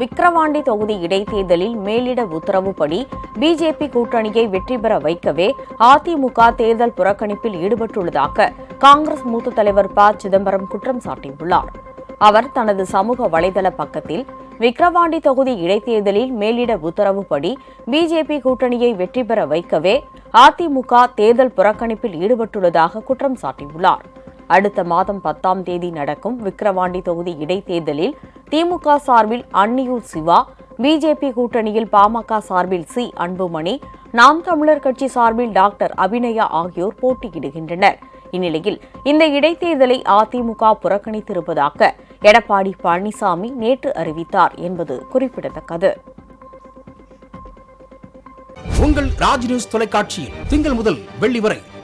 விக்கிரவாண்டி தொகுதி இடைத்தேர்தலில் மேலிட உத்தரவுப்படி பிஜேபி கூட்டணியை வெற்றி பெற வைக்கவே அதிமுக தேர்தல் புறக்கணிப்பில் ஈடுபட்டுள்ளதாக காங்கிரஸ் மூத்த தலைவர் ப. சிதம்பரம் குற்றம் சாட்டியுள்ளார். அவர் தனது சமூக வலைதள பக்கத்தில் விக்கிரவாண்டி தொகுதி இடைத்தேர்தலில் மேலிட உத்தரவுப்படி பிஜேபி கூட்டணியை வெற்றி பெற வைக்கவே அதிமுக தேர்தல் புறக்கணிப்பில் ஈடுபட்டுள்ளதாக குற்றம் சாட்டியுள்ளார். அடுத்த மாதம் பத்தாம் தேதி நடக்கும் விக்கிரவாண்டி தொகுதி இடைத்தேர்தலில் திமுக சார்பில் அன்னியூர் சிவா பிஜேபி கூட்டணியில் பாமக சார்பில் சி. அன்புமணி நாம் தமிழர் கட்சி சார்பில் டாக்டர் அபிநயா ஆகியோர் போட்டியிடுகின்றனர். இந்நிலையில் இந்த இடைத்தேர்தலை அதிமுக புறக்கணித்திருப்பதாக எடப்பாடி பழனிசாமி நேற்று அறிவித்தார் என்பது குறிப்பிடத்தக்கது. உங்கள் ராஜ் நியூஸ் தொலைக்காட்சியில் திங்கள் முதல் வெள்ளி வரை